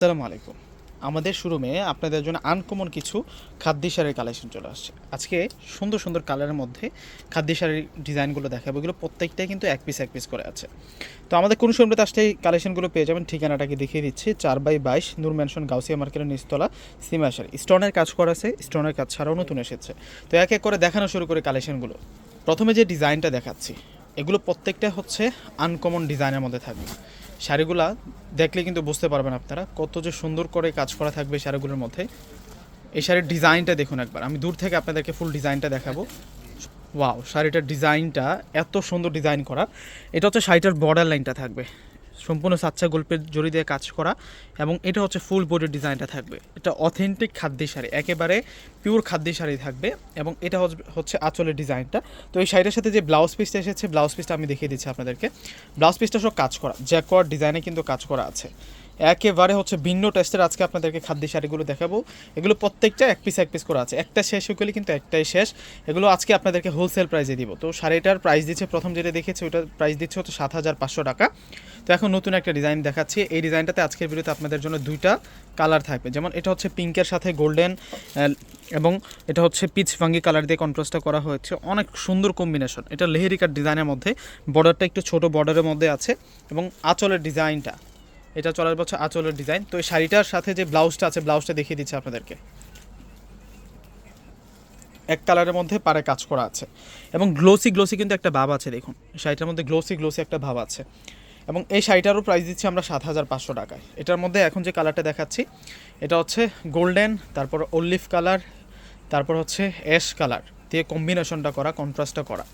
আসসালামু আলাইকুম। আমাদের শোরুমে আপনাদের জন্য আনকমন কিছু খাদ্য শাড়ির কালেকশন চলে আসছে। আজকে সুন্দর সুন্দর কালারের মধ্যে খাদ্য শাড়ির ডিজাইনগুলো দেখাবো। এগুলো প্রত্যেকটাই কিন্তু এক পিস এক পিস করে আছে। তো আমাদের কোন শোরুমে আসলে এই কালেকশনগুলো পেয়ে যাবেন ঠিকানাটাকে দেখিয়ে দিচ্ছি। চার বাই বাইশ নূর ম্যানশন, গাউসিয়া মার্কেটের নিচতলা, সিমা শাড়ি স্টোনের কাজ করা আছে, স্টোনের কাজ ছাড়াও নতুন এসেছে। তো এক এক করে দেখানো শুরু করে কালেকশনগুলো প্রথমে যে ডিজাইনটা দেখাচ্ছি, এগুলো প্রত্যেকটা হচ্ছে আনকমন ডিজাইনের মধ্যে থাকবে। শাড়িগুলা দেখলে কিন্তু বুঝতে পারবেন আপনারা কত যে সুন্দর করে কাজ করা থাকবে শাড়িগুলোর মধ্যে। এই শাড়ির ডিজাইনটা দেখুন একবার। আমি দূর থেকে আপনাদেরকে ফুল ডিজাইনটা দেখাবো। ওয়াও শাড়িটার ডিজাইনটা এত সুন্দর ডিজাইন করা। এটা হচ্ছে শাড়িটার বর্ডার লাইনটা থাকবে। সম্পূর্ণ সাচ্চা গল্পের জড়ি দিয়ে কাজ করা এবং এটা হচ্ছে ফুল বডির ডিজাইনটা থাকবে। এটা অথেন্টিক খাদ্য শাড়ি, একেবারে পিওর খাদ্য শাড়ি থাকবে এবং এটা হচ্ছে- আঁচলের ডিজাইনটা তো এই শাড়িটার সাথে যে ব্লাউজ পিসটা এসেছে ব্লাউজ পিসটা আমি দেখিয়ে দিচ্ছি আপনাদেরকে। ব্লাউজ পিসটা সব কাজ করা জ্যাকওয়ার ডিজাইনে কিন্তু কাজ করা আছে। একেবারে হচ্ছে ভিন্ন টেস্টের আজকে আপনাদেরকে খাদ্য শাড়িগুলো দেখাবো। এগুলো প্রত্যেকটা এক পিস এক পিস করে আছে। একটা শেষ হয়ে গেলে কিন্তু একটাই শেষ। এগুলো আজকে আপনাদেরকে হোলসেল প্রাইসে দিব। তো শাড়িটার প্রাইস দিচ্ছে, প্রথম যেটা দেখেছি, ওটার প্রাইস দিচ্ছে হচ্ছে সাত হাজার পাঁচশো টাকা। তো এখন নতুন একটা ডিজাইন দেখাচ্ছি। এই ডিজাইনটাতে আজকের ভিডিওতে আপনাদের জন্য দুইটা কালার থাকবে। যেমন এটা হচ্ছে পিঙ্কের সাথে গোল্ডেন এবং এটা হচ্ছে পিচ ফাঙ্গি কালার দিয়ে কন্ট্রাস্টটা করা হয়েছে। অনেক সুন্দর কম্বিনেশন এটা লেহেরিকার ডিজাইনের মধ্যে। বর্ডারটা একটু ছোট বর্ডারের মধ্যে আছে। এবং আঁচলের ডিজাইনটা এটা চলার বছর আঁচলের ডিজাইন তো এই শাড়িটার সাথে যে ব্লাউজটা আছে, ব্লাউজটা দেখিয়ে দিচ্ছি আপনাদেরকে। এক কালারের মধ্যে পারে কাজ করা আছে। এবং গ্লোসি গ্লোসি কিন্তু একটা ভাব আছে, দেখুন। শাড়িটার মধ্যে গ্লোসি গ্লোসি একটা ভাব আছে। এবং এই শাড়িটারও প্রাইস দিচ্ছি আমরা সাত হাজার পাঁচশো টাকায়। এটার মধ্যে এখন যে কালারটা দেখাচ্ছি, এটা হচ্ছে গোল্ডেন তারপর অলিভ কালার তারপর হচ্ছে অ্যাশ কালার দিয়ে কম্বিনেশনটা করা কন্ট্রাস্টটা করা।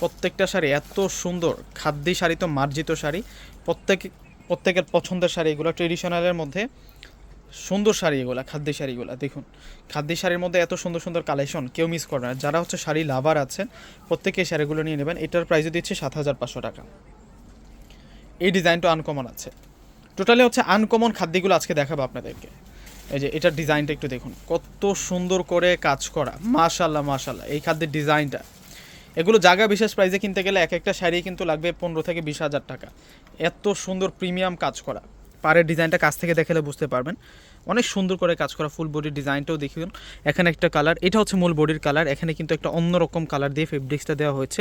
প্রত্যেকটা শাড়ি এত সুন্দর। খাদ্যি শাড়ি তো মার্জিত শাড়ি। প্রত্যেক প্রত্যেকের পছন্দের শাড়ি এগুলো ট্রেডিশনালের মধ্যে সুন্দর শাড়ি এগুলো, খাদ্য শাড়িগুলো দেখুন। খাদ্য শাড়ির মধ্যে এত সুন্দর সুন্দর কালেকশন কেউ মিস করে না। যারা হচ্ছে শাড়ি লাভার আছেন, প্রত্যেকে এই শাড়িগুলো নিয়ে নেবেন। এটার প্রাইসও দিচ্ছে সাত হাজার পাঁচশো টাকা। এই ডিজাইনটা আনকমন আছে। টোটালি হচ্ছে আনকমন খাদ্যগুলো আজকে দেখাবো আপনাদেরকে। এই যে এটার ডিজাইনটা একটু দেখুন। কত সুন্দর করে কাজ করা। মাশাল্লাহ মাশাল্লাহ এই খাদ্যের ডিজাইনটা এগুলো জায়গা বিশেষ প্রাইসে কিনতে গেলে এক একটা শাড়ি কিন্তু লাগবে পনেরো থেকে বিশ হাজার টাকা। এত সুন্দর প্রিমিয়াম কাজ করা। পাড়ের ডিজাইনটা কাছ থেকে দেখালে বুঝতে পারবেন। অনেক সুন্দর করে কাজ করা ফুল বডির ডিজাইনটাও দেখুন এখানে একটা কালার এটা হচ্ছে মূল বডির কালার এখানে কিন্তু একটা অন্যরকম কালার দিয়ে ফেব্রিক্সটা দেওয়া হয়েছে।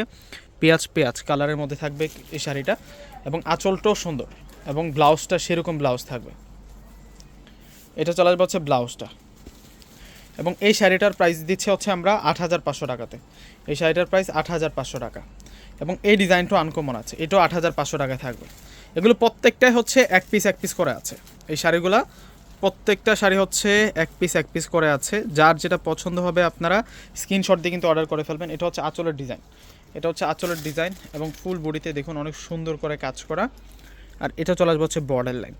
পেঁয়াজ পেঁয়াজ কালারের মধ্যে থাকবে এই শাড়িটা এবং আঁচলটাও সুন্দর এবং ব্লাউজটা সেরকম ব্লাউজ থাকবে। এটা চলে আসবে হচ্ছে ব্লাউজটা এবং এই শাড়িটার প্রাইস দিচ্ছে হচ্ছে আমরা আট হাজার পাঁচশো টাকাতে। এই শাড়িটার প্রাইস আট হাজার পাঁচশো টাকা। এবং এই ডিজাইনটাও আনকমন আছে, এটাও আট হাজার পাঁচশো টাকায় থাকবে। এগুলো প্রত্যেকটাই হচ্ছে এক পিস এক পিস করে আছে। এই শাড়িগুলা প্রত্যেকটা শাড়ি হচ্ছে এক পিস এক পিস করে আছে। যার যেটা পছন্দ হবে আপনারা স্ক্রিনশট দিয়ে কিন্তু অর্ডার করে ফেলবেন। এটা হচ্ছে আঁচলের ডিজাইন এটা হচ্ছে আঁচলের ডিজাইন এবং ফুল বডিতে দেখুন অনেক সুন্দর করে কাজ করা। আর এটা চলে আসবে হচ্ছে বর্ডার লাইন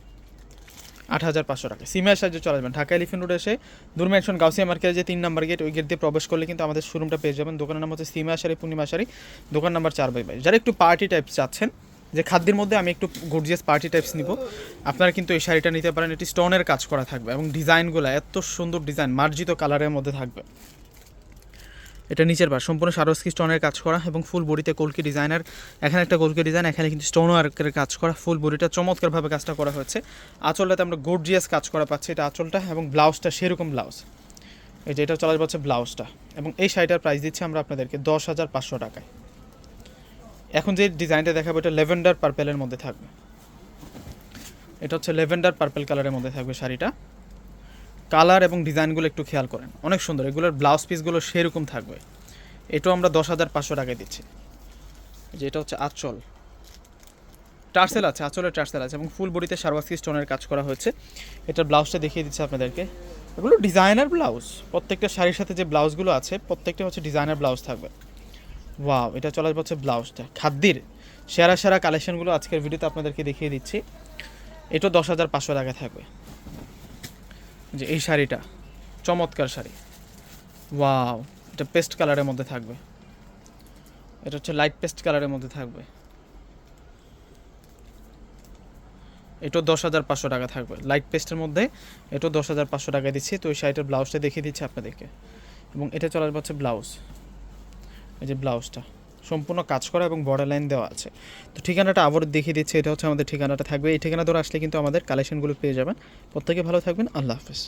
আট হাজার পাঁচশো টাকা। সিমের সাহায্যে চলে যাবেন। ঢাকা এলিফেন্ট রোড এসে দুর্মেশন গাউসিয়া মার্কেটে যে তিন নাম্বার গেট, ওই গেট দিয়ে প্রবেশ করলে কিন্তু আমাদের শোরুমটা পেয়ে যাবেন। দোকানের নাম হচ্ছে সিমা শাড়ি পূর্ণিমা সারি দোকান নাম্বার চার বাই বাইশ যারা একটু পার্টি টাইপ চাচ্ছেন, যে খাদ্যের মধ্যে আমি একটু গর্জিয়াস পার্টি টাইপস নিব, আপনারা কিন্তু এই শাড়িটা নিতে পারেন। এটি স্টোনের কাজ করা থাকবে এবং ডিজাইনগুলো এত সুন্দর ডিজাইন মার্জিত কালারের মধ্যে থাকবে। এটা নিচের বার। সম্পূর্ণ সারস্কি স্টোনের কাজ করা এবং ফুল বডিতে কলকি ডিজাইনার। এখানে একটা কলকি ডিজাইন, এখানে কিন্তু স্টোন ওয়ার্কের কাজ করা, ফুল বডিটা চমৎকারভাবে কাজটা করা হয়েছে। আঁচলটাতে আমরা গর্জিয়াস কাজ করা পাচ্ছি এটা আঁচলটা এবং ব্লাউজটা সেরকম ব্লাউজ। এই যে এটা চলা যাচ্ছে ব্লাউজটা এবং এই শাড়িটার প্রাইস দিচ্ছি আমরা আপনাদেরকে দশ হাজার পাঁচশো টাকায়। এখন যে ডিজাইনটা দেখাবো এটা লেভেন্ডার পার্পেলের মধ্যে থাকবে। এটা হচ্ছে লেভেন্ডার পার্পেল কালারের মধ্যে থাকবে শাড়িটা। কালার এবং ডিজাইনগুলো একটু খেয়াল করেন। অনেক সুন্দর। এগুলোর ব্লাউজ পিসগুলো সেরকম থাকবে। এটাও আমরা দশ হাজার পাঁচশো টাকায় দিচ্ছি। যে এটা হচ্ছে আচল। টার্সেল আছে, আচলের টার্সেল আছে এবং ফুল বডিতে সারবাস্কি স্টোনের কাজ করা হয়েছে। এটার ব্লাউজটা দেখিয়ে দিচ্ছে আপনাদেরকে। এগুলো ডিজাইনার ব্লাউজ। প্রত্যেকটা শাড়ির সাথে যে ব্লাউজগুলো আছে, প্রত্যেকটা হচ্ছে ডিজাইনার ব্লাউজ থাকবে। ওয়াও, এটা চলে আসবে হচ্ছে ব্লাউজটা খাদ্যির সেরা সেরা কালেকশনগুলো আজকের ভিডিওতে আপনাদেরকে দেখিয়ে দিচ্ছি। এটাও দশ হাজার পাঁচশো টাকা থাকবে। যে এই শাড়িটা, চমৎকার শাড়ি। ওয়াও, এটা পেস্ট কালারের মধ্যে থাকবে। এটা হচ্ছে লাইট পেস্ট কালারের মধ্যে থাকবে। এটাও দশ হাজার পাঁচশো টাকা থাকবে। লাইট পেস্টের মধ্যে এটাও দশ হাজার পাঁচশো টাকা দিচ্ছি। তো ওই শাড়িটার ব্লাউজটা দেখিয়ে দিচ্ছি আপনাদেরকে। এবং এটা চলে আসবে হচ্ছে ব্লাউজ। এই যে ব্লাউজটা। সম্পূর্ণ কাজ করা এবং বর্ডার লাইন দেওয়া আছে। তো ঠিকানাটা আবার দেখিয়ে দিচ্ছি। এটা হচ্ছে আমাদের ঠিকানাটা থাকবে। এই ঠিকানা ধরে আসলে কিন্তু আমাদের কালেকশনগুলো পেয়ে যাবেন। প্রত্যেকে ভালো থাকবেন। আল্লাহ হাফেজ।